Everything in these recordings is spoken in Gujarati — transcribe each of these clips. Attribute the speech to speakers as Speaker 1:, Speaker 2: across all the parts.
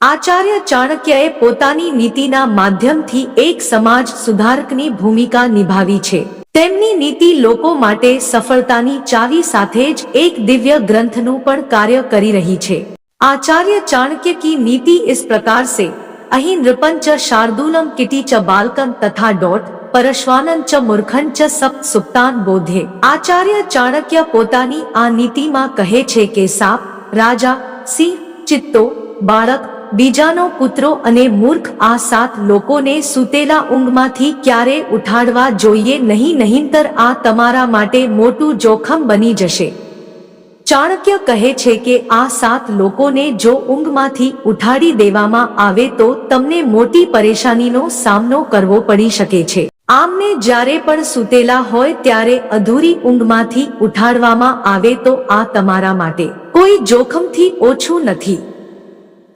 Speaker 1: આચાર્ય ચાણક્યએ પોતાની નીતિના માધ્યમથી એક સમાજ સુધારકની ભૂમિકા નિભાવી છે તેમની નીતિ લોકો માટે સફળતાની ચાવી સાથે જ એક દિવ્ય ગ્રંથનું પણ કાર્ય કરી રહી છે આચાર્ય ચાણક્ય કી નીતિ इस प्रकार से અહીં નૃપં ચ શાર્દૂલમ કિટી ચ બાલકં તથા ડોટ પરશ્વાનન ચ મૂર્ખન ચ સપ્ત સુપ્તાન બોધે આચાર્ય ચાણક્ય પોતાની આ નીતિમાં કહે છે કે સાપ રાજા સિંહ ચિત્તો બાળક બીજાનો પુત્રો અને મૂર્ખ આ સાત લોકોને સૂતેલા ઊંઘમાંથી ક્યારે ઉઠાડવા જોઈએ નહીં, નહીંતર આ તમારા માટે મોટું જોખમ બની જશે. ચાણક્ય કહે છે કે આ સાત લોકોને જો ઊંઘમાંથી ઉઠાડી દેવામાં આવે તો તમને મોટી પરેશાનીનો સામનો કરવો પડી શકે છે. આમને જ્યારે પણ સૂતેલા હોય ત્યારે અધૂરી ઊંઘમાંથી ઉઠાડવામાં આવે તો આ તમારા માટે કોઈ જોખમથી ઓછું નથી.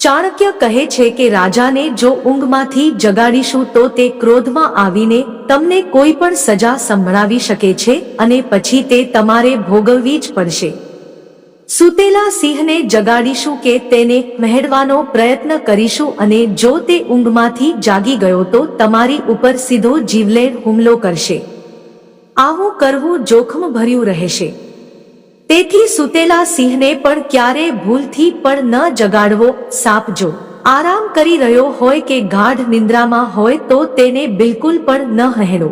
Speaker 1: ચાણક્ય કહે છે કે રાજાને જો ઊંઘમાંથી જગાડીશું તો તે ક્રોધમાં આવીને તમને કોઈ પણ સજા સંભળાવી શકે છે અને પછી તે તમારે ભોગવવી જ પડશે. સુતેલા સિંહને જગાડીશું કે તેને મહેડવાનો પ્રયત્ન કરીશું અને જો તે ઊંઘમાંથી જાગી ગયો તો તમારી ઉપર સીધો જીવલેણ હુમલો કરશે. આવું કરવું જોખમ ભર્યું રહેશે. તેથી સૂતેલા સિંહને પણ ક્યારે ભૂલથી પણ ન જગાડવો, સાપજો. આરામ કરી રહ્યો હોય કે ગાઢ નિંદ્રામાં હોય તો તેને બિલકુલ પણ ન હેડો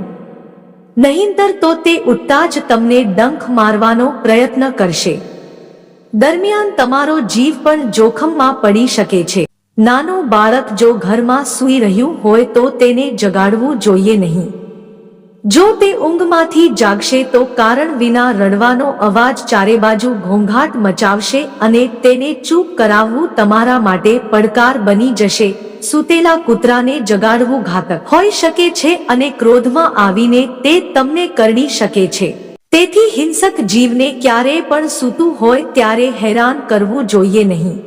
Speaker 1: નહીંતર તો તે ઉઠતા જ તમને ડંખ મારવાનો પ્રયત્ન કરશે. દરમિયાન તમારો જીવ પણ જોખમમાં પડી શકે છે. નાનું બાળક જો ઘરમાં સૂઈ રહ્યું હોય તો તેને જગાડવું જોઈએ નહીં. જો તે ઊંઘમાંથી જાગશે તો કારણ વિના રડવાનો અવાજ ચારે બાજુ ઘોંઘાટ મચાવશે અને તેને ચૂપ કરાવવું તમારા માટે પડકાર બની જશે. સૂતેલા કૂતરાને જગાડવું ઘાતક. હોઈ શકે છે અને ક્રોધમાં આવીને તે તમને કરડી શકે છે. તેથી હિંસક જીવને ક્યારેય પણ સૂતું હોય ત્યારે હેરાન કરવું જોઈએ નહીં.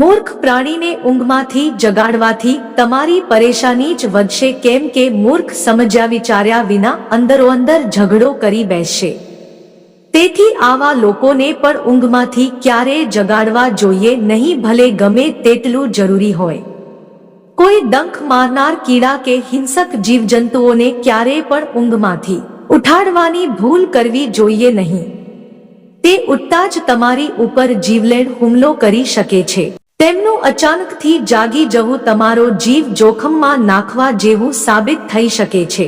Speaker 1: મૂર્ખ પ્રાણીને ઊંઘમાંથી જગાડવાથી તમારી પરેશાની જ વધશે કેમ કે મૂર્ખ સમજ્યા વિચાર્યા વિના અંદરોઅંદર ઝઘડો કરી બેસશે. તેથી આવા લોકોને પણ ઊંઘમાંથી ક્યારેય જગાડવા જોઈએ નહીં ભલે ગમે તેટલું જરૂરી હોય. કોઈ ડંખ મારનાર કીડા કે હિંસક જીવજંતુઓને ક્યારેય પણ ઊંઘમાંથી ઉઠાડવાની ભૂલ કરવી જોઈએ નહીં. તે ઉઠતા જ તમારી ઉપર જીવલેણ હુમલો કરી શકે છે. તેમનું અચાનકથી જાગી જવું તમારો જીવ જોખમમાં નાખવા જેવું સાબિત થઈ શકે છે.